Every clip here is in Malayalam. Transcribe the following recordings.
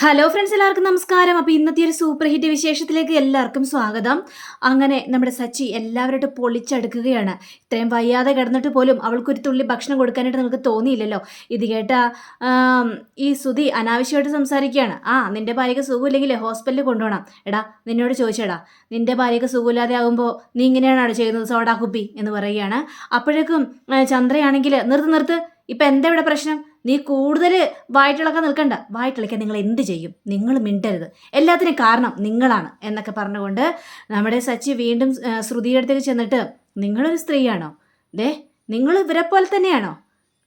ഹലോ ഫ്രണ്ട്സ് എല്ലാവർക്കും നമസ്കാരം. അപ്പോൾ ഇന്നത്തെ ഒരു സൂപ്പർ ഹിറ്റ് വിശേഷത്തിലേക്ക് എല്ലാവർക്കും സ്വാഗതം. അങ്ങനെ നമ്മുടെ സച്ചി എല്ലാവരോടും പൊളിച്ചടുക്കുകയാണ്. ഇത്രയും വയ്യാതെ കിടന്നിട്ട് പോലും അവൾക്കൊരു തുള്ളി ഭക്ഷണം കൊടുക്കാനായിട്ട് നമുക്ക് തോന്നിയില്ലല്ലോ. ഇത് കേട്ട ഈ സുധി അനാവശ്യമായിട്ട് സംസാരിക്കുകയാണ്. ആ നിന്റെ ഭാര്യയ്ക്ക് സുഖമില്ലെങ്കിൽ ഹോസ്പിറ്റലിൽ കൊണ്ടുപോകണം എടാ നിന്നോട് ചോദിച്ചേടാ. നിന്റെ ഭാര്യയ്ക്ക് സുഖമില്ലാതെ ആകുമ്പോൾ നീ ഇങ്ങനെയാണ് ചെയ്യുന്നത്? സോഡാ കുപ്പി എന്ന് പറയുകയാണ്. അപ്പോഴേക്കും ചന്ദ്രയാണെങ്കിൽ നിർത്ത് നിർത്ത് ഇപ്പം എന്താ ഇവിടെ പ്രശ്നം? നീ കൂടുതൽ വായിട്ടിളക്കാൻ നിൽക്കണ്ട. വായിട്ടിളക്കാൻ നിങ്ങൾ എന്ത് ചെയ്യും? നിങ്ങൾ മിണ്ടരുത്. എല്ലാത്തിനും കാരണം നിങ്ങളാണ് എന്നൊക്കെ പറഞ്ഞുകൊണ്ട് നമ്മുടെ സച്ചി വീണ്ടും ശ്രുതിയുടെ അടുത്തേക്ക് ചെന്നിട്ട് നിങ്ങളൊരു സ്ത്രീയാണോ? ദേ നിങ്ങൾ ഇവരെ പോലെ തന്നെയാണോ?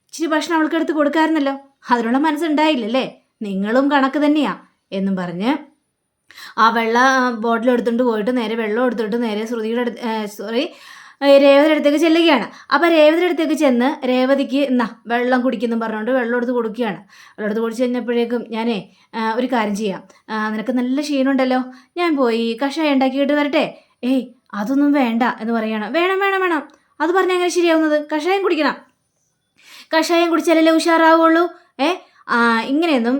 ഇച്ചിരി ഭക്ഷണം അവൾക്ക് എടുത്ത് കൊടുക്കാറുന്നല്ലോ അതിനുള്ള മനസ്സുണ്ടായില്ലല്ലേ? നിങ്ങളും കണക്ക് തന്നെയാ. എന്നും പറഞ്ഞ് ആ വെള്ള ബോട്ടിൽ എടുത്തുകൊണ്ട് പോയിട്ട് നേരെ വെള്ളം എടുത്തിട്ട് നേരെ ശ്രുതിയുടെ അടുത്ത് സോറി രേവതിയുടെ അടുത്തേക്ക് ചെല്ലുകയാണ്. അപ്പോൾ രേവതിയുടെ അടുത്തേക്ക് ചെന്ന് രേവതിക്ക് എന്നാ വെള്ളം കുടിക്കുന്നു പറഞ്ഞുകൊണ്ട് വെള്ളം എടുത്ത് കൊടുക്കുകയാണ്. വെള്ളം എടുത്ത് കുടിച്ച് കഴിഞ്ഞപ്പോഴേക്കും ഞാനേ ഒരു കാര്യം ചെയ്യാം. നിനക്ക് നല്ല ക്ഷീണമുണ്ടല്ലോ. ഞാൻ പോയി കഷായം ഉണ്ടാക്കിയിട്ട് വരട്ടെ. ഏയ് അതൊന്നും വേണ്ട എന്ന് പറയുകയാണ് വേണം വേണം വേണം. അത് പറഞ്ഞാൽ എങ്ങനെ ശരിയാവുന്നത്? കഷായം കുടിക്കണം. കഷായം കുടിച്ചാലല്ലേ ഉഷാറാവുള്ളൂ? ഏ ഇങ്ങനെയൊന്നും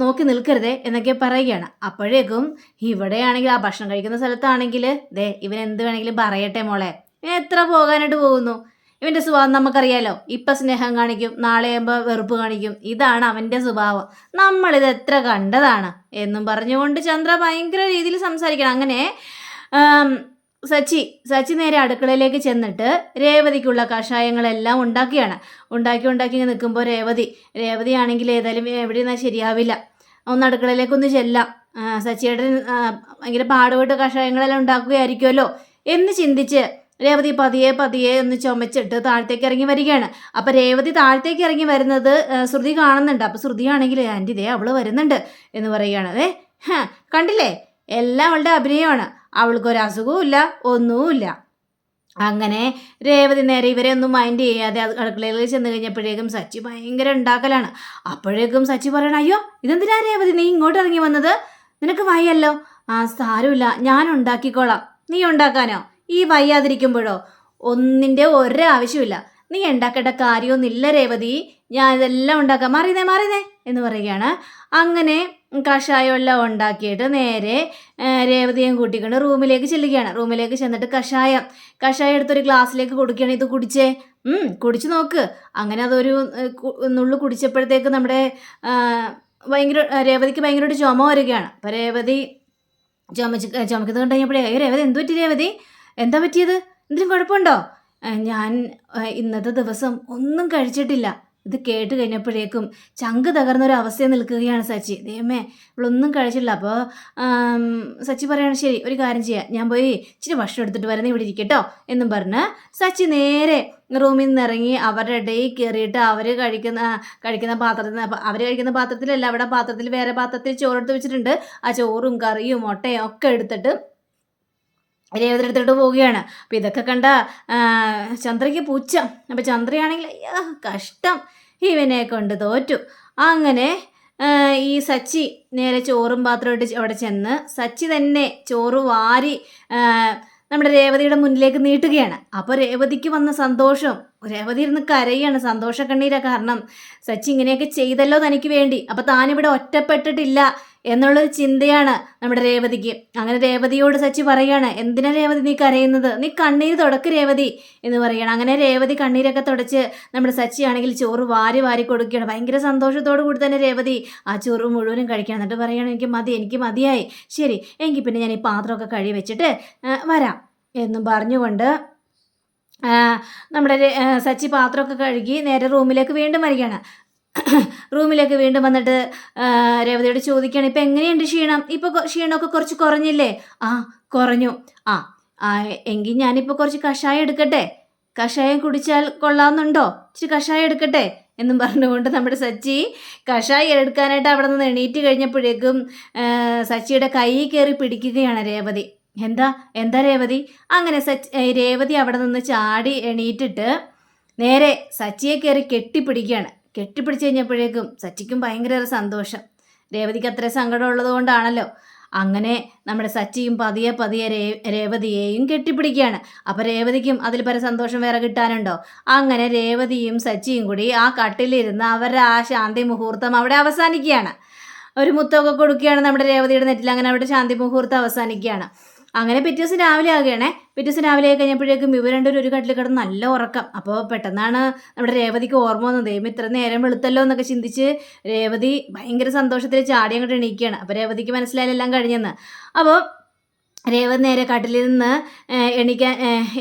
നോക്കി നിൽക്കരുതേ എന്നൊക്കെ പറയുകയാണ്. അപ്പോഴേക്കും ഇവിടെയാണെങ്കിൽ ആ ഭക്ഷണം കഴിക്കുന്ന സ്ഥലത്താണെങ്കിൽ ദേ ഇവൻ വേണമെങ്കിലും പറയട്ടെ മോളെ. എത്ര പോകാനായിട്ട് പോകുന്നു? ഇവന്റെ സ്വഭാവം നമുക്കറിയാലോ. ഇപ്പം സ്നേഹം കാണിക്കും നാളെ ആകുമ്പോൾ വെറുപ്പ് കാണിക്കും. ഇതാണ് അവന്റെ സ്വഭാവം. നമ്മളിത് എത്ര കണ്ടതാണ് എന്നും പറഞ്ഞുകൊണ്ട് ചന്ദ്ര ഭയങ്കര രീതിയിൽ സംസാരിക്കണം. അങ്ങനെ സച്ചി സച്ചി നേരെ അടുക്കളയിലേക്ക് ചെന്നിട്ട് രേവതിക്കുള്ള കഷായങ്ങളെല്ലാം ഉണ്ടാക്കിയാണ്. ഉണ്ടാക്കി ഉണ്ടാക്കി നിൽക്കുമ്പോൾ രേവതി രേവതി ആണെങ്കിൽ ഏതായാലും എവിടെ നിന്നാൽ ശരിയാവില്ല. ഒന്ന് അടുക്കളയിലേക്കൊന്ന് ചെല്ലാം. സച്ചിയുടെ ഭയങ്കര പാടുപെട്ട് കഷായങ്ങളെല്ലാം ഉണ്ടാക്കുകയായിരിക്കുമല്ലോ എന്ന് ചിന്തിച്ച് രേവതി പതിയെ പതിയെ ഒന്ന് ചുമച്ചിട്ട് താഴത്തേക്ക് ഇറങ്ങി വരികയാണ്. അപ്പം രേവതി താഴത്തേക്ക് ഇറങ്ങി വരുന്നത് ശ്രുതി കാണുന്നുണ്ട്. അപ്പം ശ്രുതി ആണെങ്കിൽ ആന്റി ദേ അവൾ വരുന്നുണ്ട് എന്ന് പറയുകയാണ്. ഏ കണ്ടില്ലേ? എല്ലാം അവളുടെ അഭിനയമാണ്. അവൾക്കൊരു അസുഖവും ഇല്ല ഒന്നുമില്ല അങ്ങനെ രേവതി നേരെ ഇവരെ ഒന്നും മൈൻഡ് ചെയ്യാതെ അത് അടുക്കളയിൽ ചെന്ന് കഴിഞ്ഞപ്പോഴേക്കും സച്ചി ഭയങ്കര ഉണ്ടാക്കലാണ് അപ്പോഴേക്കും സച്ചി പറയണം അയ്യോ ഇതെന്തിനാ രേവതി നീ ഇങ്ങോട്ട് ഇറങ്ങി വന്നത്? നിനക്ക് വയ്യല്ലോ. ആ സാരമില്ല ഞാൻ ഉണ്ടാക്കിക്കോളാം. നീ ഉണ്ടാക്കാനോ? ഈ വയ്യാതിരിക്കുമ്പോഴോ? ഒന്നിന്റെ ഒരാവശ്യമില്ല നീ ഉണ്ടാക്കേണ്ട കാര്യമൊന്നുമില്ല രേവതി. ഞാൻ ഇതെല്ലാം ഉണ്ടാക്കാം. മാറിയതേ മാറിയതേ എന്ന് പറയുകയാണ്. അങ്ങനെ കഷായം എല്ലാം ഉണ്ടാക്കിയിട്ട് നേരെ രേവതിയും കൂട്ടിക്കൊണ്ട് റൂമിലേക്ക് ചെല്ലുകയാണ്. റൂമിലേക്ക് ചെന്നിട്ട് കഷായം കഷായം എടുത്തൊരു ഗ്ലാസ്സിലേക്ക് കൊടുക്കുകയാണ്. ഇത് കുടിച്ചേ? കുടിച്ചു നോക്ക്. അങ്ങനെ അതൊരു നുള്ളു കുടിച്ചപ്പോഴത്തേക്ക് നമ്മുടെ ഭയങ്കര രേവതിക്ക് ഭയങ്കരമായിട്ട് ചുമ വരികയാണ്. അപ്പം രേവതി ചുമച്ച് ചുമക്കുന്നത് കണ്ടു കഴിഞ്ഞപ്പോഴേ "ഏയ് രേവതി എന്തു പറ്റി രേവതി? എന്താ പറ്റിയത്? എന്തിനും കുഴപ്പമുണ്ടോ? ഞാൻ ഇന്നത്തെ ദിവസം ഒന്നും കഴിച്ചിട്ടില്ല. ഇത് കേട്ട് കഴിഞ്ഞപ്പോഴേക്കും ചങ്ക് തകർന്നൊരു അവസ്ഥയിൽ നിൽക്കുകയാണ് സച്ചി. ദൈവമേ ഇവളൊന്നും കഴിച്ചില്ല അപ്പോൾ സച്ചി പറയാണ് ശരി ഒരു കാര്യം ചെയ്യാം. ഞാൻ പോയി ഇച്ചിരി ഭക്ഷണം എടുത്തിട്ട് വരുന്ന ഇവിടെ ഇരിക്കട്ടോ എന്നും പറഞ്ഞ് സച്ചി നേരെ റൂമിൽ നിന്ന് ഇറങ്ങി അവരുടെ ഇടയിൽ കയറിയിട്ട് അവർ കഴിക്കുന്ന കഴിക്കുന്ന പാത്രത്തിൽ അവർ കഴിക്കുന്ന പാത്രത്തിലല്ല അവിടെ പാത്രത്തിൽ വേറെ പാത്രത്തിൽ ചോറെടുത്ത് വെച്ചിട്ടുണ്ട്. ആ ചോറും കറിയും മുട്ടയും ഒക്കെ എടുത്തിട്ട് രേവതി എടുത്തിട്ട് പോവുകയാണ്. അപ്പം ഇതൊക്കെ കണ്ട ചന്ദ്രയ്ക്ക് പുച്ഛം. അപ്പം ചന്ദ്രയാണെങ്കിൽ കഷ്ടം. ഇവനെ കൊണ്ട് തോറ്റു. അങ്ങനെ ഈ സച്ചി നേരെ ചോറും പാത്രമായിട്ട് അവിടെ ചെന്ന് സച്ചി തന്നെ ചോറ് വാരി നമ്മുടെ രേവതിയുടെ മുന്നിലേക്ക് നീട്ടുകയാണ്. അപ്പോൾ രേവതിക്ക് വന്ന സന്തോഷം. രേവതി ഇരുന്ന് കരയാണ്. സന്തോഷ കണ്ണീരാ കാരണം. സച്ചി ഇങ്ങനെയൊക്കെ ചെയ്തല്ലോ തനിക്ക് വേണ്ടി. അപ്പോൾ താനിവിടെ ഒറ്റപ്പെട്ടിട്ടില്ല. എന്നുള്ളൊരു ചിന്തയാണ് നമ്മുടെ രേവതിക്ക്. അങ്ങനെ രേവതിയോട് സച്ചി പറയാണ് എന്തിനാ രേവതി നീ കരയുന്നത്? നീ കണ്ണീര് തുടക്ക് രേവതി എന്ന് പറയണം. അങ്ങനെ രേവതി കണ്ണീരൊക്കെ തുടച്ച് നമ്മുടെ സച്ചി ആണെങ്കിൽ ചോറ് വാരി വാരി കൊടുക്കുകയാണ്. ഭയങ്കര സന്തോഷത്തോടു കൂടി തന്നെ രേവതി ആ ചോറ് മുഴുവനും കഴിക്കണം എന്നിട്ട് പറയണം എനിക്ക് മതി എനിക്ക് മതിയായി. ശരി എങ്കിൽ പിന്നെ ഞാൻ ഈ പാത്രമൊക്കെ കഴുകി വെച്ചിട്ട് വരാം. എന്നും പറഞ്ഞുകൊണ്ട് നമ്മുടെ സച്ചി പാത്രമൊക്കെ കഴുകി നേരെ റൂമിലേക്ക് വീണ്ടും വരികയാണ്. റൂമിലേക്ക് വീണ്ടും വന്നിട്ട് രേവതിയോട് ചോദിക്കുകയാണ് ഇപ്പം എങ്ങനെയുണ്ട് ക്ഷീണം? ഇപ്പോൾ ക്ഷീണമൊക്കെ കുറച്ച് കുറഞ്ഞില്ലേ? ആ കുറഞ്ഞു. ആ എങ്കിൽ ഞാനിപ്പോൾ കുറച്ച് കഷായം എടുക്കട്ടെ? കഷായം കുടിച്ചാൽ കൊള്ളാമെന്നുണ്ടോ ഇച്ചിരി കഷായം എടുക്കട്ടെ? എന്നും പറഞ്ഞുകൊണ്ട് നമ്മുടെ സച്ചി കഷായം എടുക്കാനായിട്ട് അവിടെ നിന്ന് എണീറ്റ് കഴിഞ്ഞപ്പോഴേക്കും സച്ചിയുടെ കൈ കയറി പിടിക്കുകയാണ് രേവതി. എന്താ? എന്താ രേവതി? അങ്ങനെ സച്ച് രേവതി അവിടെ നിന്ന് ചാടി എണീറ്റിട്ട് നേരെ സച്ചിയെ കയറി കെട്ടിപ്പിടിക്കുകയാണ്. കെട്ടിപ്പിടിച്ച് കഴിഞ്ഞപ്പോഴേക്കും സച്ചിക്കും ഭയങ്കര സന്തോഷം. രേവതിക്ക് അത്ര സങ്കടം ഉള്ളത് കൊണ്ടാണല്ലോ. അങ്ങനെ നമ്മുടെ സച്ചിയും പതിയെ പതിയെ രേ രേവതിയെയും കെട്ടിപ്പിടിക്കുകയാണ്. അപ്പോൾ രേവതിക്കും അതിൽ പല സന്തോഷം വേറെ കിട്ടാനുണ്ടോ? അങ്ങനെ രേവതിയും സച്ചിയും കൂടി ആ കട്ടിലിരുന്ന് അവരുടെ ആ ശാന്തി മുഹൂർത്തം അവിടെ അവസാനിക്കുകയാണ്. ഒരു മുത്തമൊക്കെ കൊടുക്കുകയാണ് നമ്മുടെ രേവതിയുടെ നെറ്റിൽ. അങ്ങനെ അവിടെ ശാന്തി മുഹൂർത്തം അവസാനിക്കുകയാണ്. അങ്ങനെ പിറ്റേ ദിവസം രാവിലെ ആകുകയാണേ പിറ്റേ ദിവസം രാവിലെ കഴിഞ്ഞപ്പോഴേക്കും ഇവർ രണ്ടുപേരും ഒരു കട്ടിൽ കിടന്ന് നല്ല ഉറക്കം. അപ്പോൾ പെട്ടെന്നാണ് നമ്മുടെ രേവതിക്ക് ഓർമ്മ വന്നത്. ദൈവം ഇത്ര നേരം വെളുത്തല്ലോ എന്നൊക്കെ ചിന്തിച്ച് രേവതി ഭയങ്കര സന്തോഷത്തിൽ ചാടി അങ്ങോട്ട് എണീക്കുകയാണ്. അപ്പോൾ രേവതിക്ക് മനസ്സിലായാലെല്ലാം കഴിഞ്ഞെന്ന്. അപ്പോൾ രേവതി നേരെ കട്ടിൽ നിന്ന് എണീക്കാൻ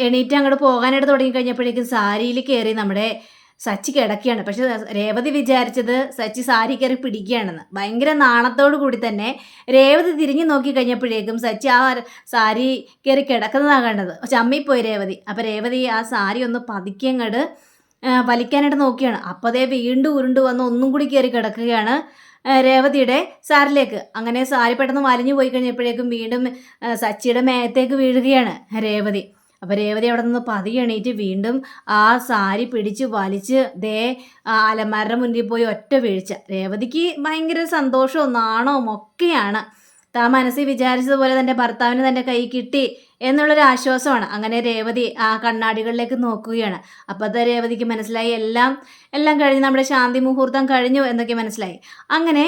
എണീറ്റ് അങ്ങോട്ട് പോകാനായിട്ട് തുടങ്ങി കഴിഞ്ഞപ്പോഴേക്കും സാരിയിൽ കയറി നമ്മുടെ സച്ചി കിടക്കുകയാണ്. പക്ഷെ രേവതി വിചാരിച്ചത് സച്ചി സാരി കയറി പിടിക്കുകയാണെന്ന്. ഭയങ്കര നാണത്തോടു കൂടി തന്നെ രേവതി തിരിഞ്ഞു നോക്കി കഴിഞ്ഞപ്പോഴേക്കും സച്ചി ആ സാരി കയറി കിടക്കുന്നതാണ് കണ്ടത്. ചമ്മിപ്പോയി രേവതി. അപ്പം രേവതി ആ സാരി ഒന്ന് പതുക്കി അങ്ങോട്ട് വലിക്കാനായിട്ട് നോക്കിയാണ്. അപ്പോൾ അതേ വീണ്ടും ഉരുണ്ട് വന്ന് ഒന്നും കൂടി കയറി കിടക്കുകയാണ് രേവതിയുടെ സാരിലേക്ക്. അങ്ങനെ സാരി പെട്ടെന്ന് വലിഞ്ഞു പോയി കഴിഞ്ഞപ്പോഴേക്കും വീണ്ടും സച്ചിയുടെ മേത്തേക്ക് വീഴുകയാണ് രേവതി. അപ്പോൾ രേവതി അവിടെ നിന്ന് പതിയെ എണീറ്റ് വീണ്ടും ആ സാരി പിടിച്ച് വലിച്ച് ദേ അലമാരുടെ മുന്നിൽ പോയി ഒറ്റ വീഴ്ച. രേവതിക്ക് ഭയങ്കര സന്തോഷവും നാണവും ഒക്കെയാണ്. താ മനസ്സിൽ വിചാരിച്ചതുപോലെ തന്റെ ഭർത്താവിന് തന്റെ കൈ കിട്ടി എന്നുള്ളൊരു ആശ്വാസമാണ്. അങ്ങനെ രേവതി ആ കണ്ണാടികളിലേക്ക് നോക്കുകയാണ്. അപ്പോൾ രേവതിക്ക് മനസ്സിലായി. എല്ലാം എല്ലാം കഴിഞ്ഞ് നമ്മുടെ ശാന്തി മുഹൂർത്തം കഴിഞ്ഞു എന്നൊക്കെ മനസ്സിലായി. അങ്ങനെ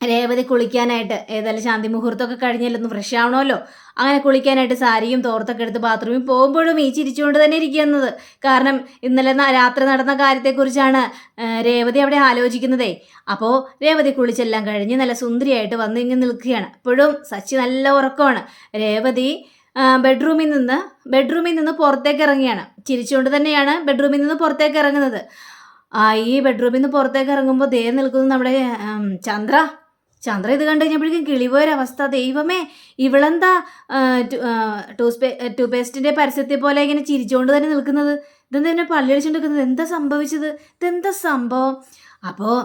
രേവതി കുളിക്കാനായിട്ട് ഏതായാലും ശാന്തി മുഹൂർത്തമൊക്കെ കഴിഞ്ഞല്ലോ ഫ്രഷ് ആവണമല്ലോ. അങ്ങനെ കുളിക്കാനായിട്ട് സാരിയും തോർത്തൊക്കെ എടുത്ത് ബാത്റൂമിൽ പോകുമ്പോഴും ഈ ചിരിച്ചുകൊണ്ട് തന്നെ ഇരിക്കുന്നത്. കാരണം ഇന്നലെ രാത്രി നടന്ന കാര്യത്തെക്കുറിച്ചാണ് രേവതി അവിടെ ആലോചിക്കുന്നതേ. അപ്പോൾ രേവതി കുളിച്ചെല്ലാം കഴിഞ്ഞ് നല്ല സുന്ദരിയായിട്ട് വന്ന് ഇങ്ങനെ നിൽക്കുകയാണ്. അപ്പോഴും സച്ചി നല്ല ഉറക്കമാണ്. രേവതി ബെഡ്റൂമിൽ നിന്ന് ബെഡ്റൂമിൽ നിന്ന് പുറത്തേക്ക് ഇറങ്ങിയാണ് ചിരിച്ചുകൊണ്ട് തന്നെയാണ് ബെഡ്റൂമിൽ നിന്ന് പുറത്തേക്ക് ഇറങ്ങുന്നത്. ഈ ബെഡ്റൂമിൽ നിന്ന് പുറത്തേക്ക് ഇറങ്ങുമ്പോൾ ദേ നിൽക്കുന്നത് നമ്മുടെ ചന്ദ്ര. ചന്ദ്ര ഇത് കണ്ടു കഴിഞ്ഞപ്പോഴേക്കും കിളിപോയൊരവസ്ഥ ദൈവമേ ഇവളെന്താ ടൂസ്പേ ടൂ പേസ്റ്റിന്റെ പരസ്യത്തെ പോലെ ഇങ്ങനെ ചിരിച്ചുകൊണ്ട് തന്നെ നിൽക്കുന്നത്? ഇതെന്താ എന്നെ പള്ളിയടിച്ചുകൊണ്ട് നിൽക്കുന്നത്? എന്താ സംഭവിച്ചത്? ഇതെന്താ സംഭവം? അപ്പോൾ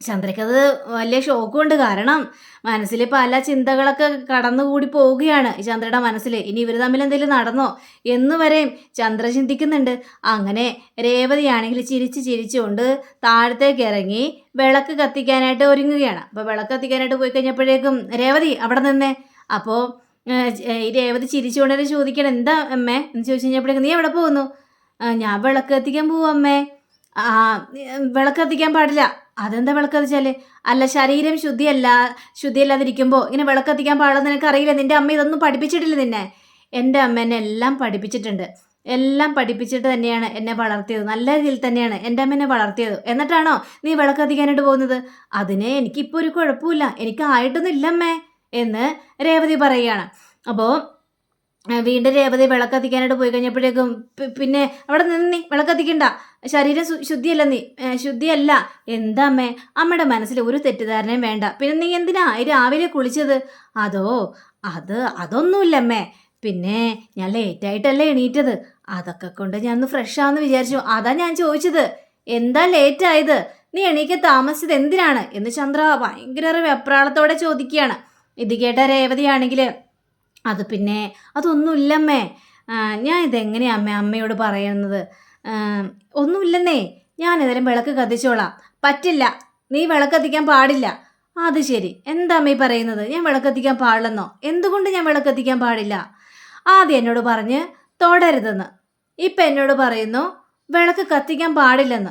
ചന്ദ്രയ്ക്കത് വലിയ ഷോക്കുണ്ട് കാരണം മനസ്സിൽ പല ചിന്തകളൊക്കെ കടന്നുകൂടി പോവുകയാണ് ചന്ദ്രയുടെ മനസ്സിൽ ഇനി ഇവർ തമ്മിൽ എന്തെങ്കിലും നടന്നോ? എന്ന് വരെയും ചന്ദ്ര ചിന്തിക്കുന്നുണ്ട്. അങ്ങനെ രേവതിയാണെങ്കിൽ ചിരിച്ച് ചിരിച്ചുകൊണ്ട് താഴത്തേക്ക് ഇറങ്ങി വിളക്ക് കത്തിക്കാനായിട്ട് ഒരുങ്ങുകയാണ്. അപ്പോൾ വിളക്ക് കത്തിക്കാനായിട്ട് പോയി കഴിഞ്ഞപ്പോഴേക്കും രേവതി അവിടെ നിന്നേ അപ്പോൾ ഈ രേവതി ചിരിച്ചുകൊണ്ട് ചോദിക്കണം എന്താ അമ്മേ? എന്ന് ചോദിച്ചു കഴിഞ്ഞപ്പോഴേക്കും നീ എവിടെ പോകുന്നു? ഞാൻ വിളക്ക് കത്തിക്കാൻ പോവും അമ്മേ. ആ വിളക്ക് കത്തിക്കാൻ പാടില്ല. അതെന്താ വിളക്ക് കത്തിച്ചാൽ അല്ല ശരീരം ശുദ്ധിയല്ല ശുദ്ധിയല്ലാതിരിക്കുമ്പോൾ ഇങ്ങനെ വിളക്ക് കത്തിക്കാൻ പാടില്ലെന്ന് നിനക്ക് അറിയില്ല നിന്റെ അമ്മ ഇതൊന്നും പഠിപ്പിച്ചിട്ടില്ല നിന്നെ. എന്റെ അമ്മ എന്നെ എല്ലാം പഠിപ്പിച്ചിട്ടുണ്ട്. എല്ലാം പഠിപ്പിച്ചിട്ട് തന്നെയാണ് എന്നെ വളർത്തിയത്. നല്ല രീതിയിൽ തന്നെയാണ് എന്റെ അമ്മ എന്നെ വളർത്തിയത്. എന്നിട്ടാണോ നീ വിളക്ക് കത്തിക്കാനായിട്ട് പോകുന്നത്? അതിന് എനിക്കിപ്പോൾ ഒരു കുഴപ്പമില്ല. എനിക്ക് ആയിട്ടൊന്നും ഇല്ലമ്മേ എന്ന് രേവതി പറയുകയാണ്. അപ്പോൾ വീണ്ടും രേവതി വിളക്കത്തിക്കാനായിട്ട് പോയി കഴിഞ്ഞപ്പോഴേക്കും പിന്നെ അവിടെ നിന്നി വിളക്കത്തിക്കണ്ട. ശരീരം ശുദ്ധിയല്ല നീ ശുദ്ധിയല്ല. എന്താ അമ്മേ? അമ്മയുടെ മനസ്സിൽ ഒരു തെറ്റിദ്ധാരണയും വേണ്ട. പിന്നെ നീ എന്തിനാ രാവിലെ കുളിച്ചത്? അതോ അത് അതൊന്നുമില്ല അമ്മേ. പിന്നെ ഞാൻ ലേറ്റായിട്ടല്ലേ എണീറ്റത്? അതൊക്കെ കൊണ്ട് ഞാൻ ഒന്ന് ഫ്രഷ് ആണെന്ന് വിചാരിച്ചു. അതാ ഞാൻ ചോദിച്ചത്. എന്താ ലേറ്റായത് നീ എണീക്ക താമസിച്ചത് എന്തിനാണ്? എന്ന് ചന്ദ്ര ഭയങ്കര വെപ്രാളത്തോടെ ചോദിക്കുകയാണ്. ഇത് കേട്ട രേവതിയാണെങ്കിൽ അത് പിന്നെ അതൊന്നുമില്ലമ്മേ ഞാൻ ഇതെങ്ങനെയാ അമ്മ അമ്മയോട് പറയുന്നത്? ഒന്നുമില്ലെന്നേ. ഞാൻ ഏതായാലും വിളക്ക് കത്തിച്ചോളാം. പറ്റില്ല. നീ വിളക്ക് കത്തിക്കാൻ പാടില്ല. അത് ശരി. എന്താ അമ്മ പറയുന്നത്? ഞാൻ വിളക്ക് കത്തിക്കാൻ പാടില്ലെന്നോ? എന്തുകൊണ്ട് ഞാൻ വിളക്ക് കത്തിക്കാൻ പാടില്ല? ആദ്യം എന്നോട് പറഞ്ഞ് തൊടരുതെന്ന്. ഇപ്പം എന്നോട് പറയുന്നു വിളക്ക് കത്തിക്കാൻ പാടില്ലെന്ന്.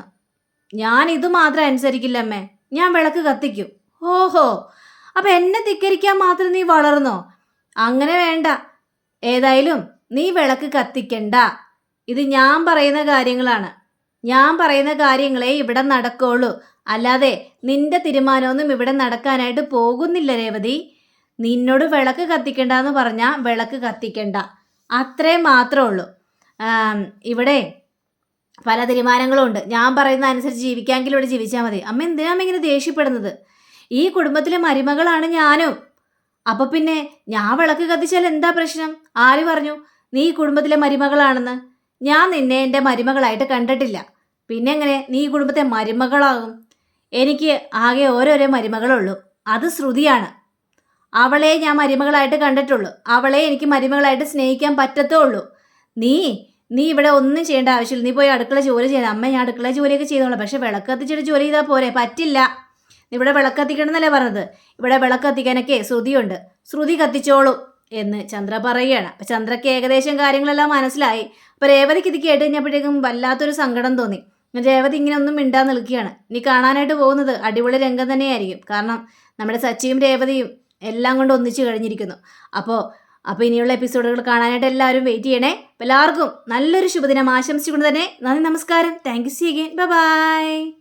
ഞാൻ ഇത് മാത്രം അനുസരിക്കില്ലമ്മേ ഞാൻ വിളക്ക് കത്തിക്കും. ഓഹോ. അപ്പം എന്നെ ധിക്കരിക്കാൻ മാത്രം നീ വളർന്നോ? അങ്ങനെ വേണ്ട. ഏതായാലും നീ വിളക്ക് കത്തിക്കണ്ട. ഇത് ഞാൻ പറയുന്ന കാര്യങ്ങളാണ്. ഞാൻ പറയുന്ന കാര്യങ്ങളെ ഇവിടെ നടക്കുള്ളൂ. അല്ലാതെ നിന്റെ തീരുമാനമൊന്നും ഇവിടെ നടക്കാനായിട്ട് പോകുന്നില്ല രേവതി. നിന്നോട് വിളക്ക് കത്തിക്കണ്ട എന്ന് പറഞ്ഞാൽ വിളക്ക് കത്തിക്കണ്ട. അത്രേ മാത്രമേ ഉള്ളൂ. ഇവിടെ പല തീരുമാനങ്ങളും ഉണ്ട് ഞാൻ പറയുന്ന അനുസരിച്ച് ജീവിക്കാമെങ്കിലും ഇവിടെ ജീവിച്ചാൽ മതി. അമ്മ എന്തിനാണ് ഇങ്ങനെ ദേഷ്യപ്പെടുന്നത്? ഈ കുടുംബത്തിലെ മരുമകളാണ് ഞാനും. അപ്പോൾ പിന്നെ ഞാൻ വിളക്ക് കത്തിച്ചാൽ എന്താ പ്രശ്നം? ആര് പറഞ്ഞു? നീ ഈ കുടുംബത്തിലെ മരുമകളാണെന്ന്. ഞാൻ നിന്നെ എന്റെ മരുമകളായിട്ട് കണ്ടിട്ടില്ല. പിന്നെ എങ്ങനെ? നീ കുടുംബത്തെ മരുമകളാകും. എനിക്ക് ആകെ ഓരോരോ മരുമകളുള്ളൂ. അത് ശ്രുതിയാണ്. അവളെ ഞാൻ മരുമകളായിട്ട് കണ്ടിട്ടുള്ളൂ. അവളെ എനിക്ക് മരുമകളായിട്ട് സ്നേഹിക്കാൻ പറ്റത്തുള്ളൂ. നീ നീ ഇവിടെ ഒന്നും ചെയ്യേണ്ട ആവശ്യമില്ല. നീ പോയി അടുക്കള ജോലി ചെയ്യണം അമ്മ ഞാൻ അടുക്കള ജോലിയൊക്കെ ചെയ്തോളാം. പക്ഷെ വിളക്ക് കത്തിച്ചിട്ട് ജോലി ചെയ്താൽ പോരെ? പറ്റില്ല. ഇവിടെ വിളക്ക് കത്തിക്കണന്നല്ലേ പറഞ്ഞത്? ഇവിടെ വിളക്ക് കത്തിക്കാനൊക്കെ ശ്രുതിയുണ്ട്. ശ്രുതി കത്തിച്ചോളൂ എന്ന് ചന്ദ്ര പറയുകയാണ്. അപ്പം ചന്ദ്രയ്ക്ക് ഏകദേശം കാര്യങ്ങളെല്ലാം മനസ്സിലായി. അപ്പോൾ രേവതിക്ക് ഇത് കേട്ട് കഴിഞ്ഞപ്പോഴേക്കും വല്ലാത്തൊരു സങ്കടം തോന്നി. രേവതി ഇങ്ങനെ ഒന്നും മിണ്ടാൻ നിൽക്കുകയാണ്. ഇനി കാണാനായിട്ട് പോകുന്നത് അടിപൊളി രംഗം തന്നെയായിരിക്കും. കാരണം നമ്മുടെ സച്ചിയും രേവതിയും എല്ലാം കൊണ്ട് ഒന്നിച്ചു കഴിഞ്ഞിരിക്കുന്നു. അപ്പോൾ അപ്പോൾ ഇനിയുള്ള എപ്പിസോഡുകൾ കാണാനായിട്ട് എല്ലാവരും വെയിറ്റ് ചെയ്യണേ. എല്ലാവർക്കും നല്ലൊരു ശുഭദിനം. ആശംസിച്ചുകൊണ്ട് തന്നെ നന്ദി നമസ്കാരം. Thank you see again bye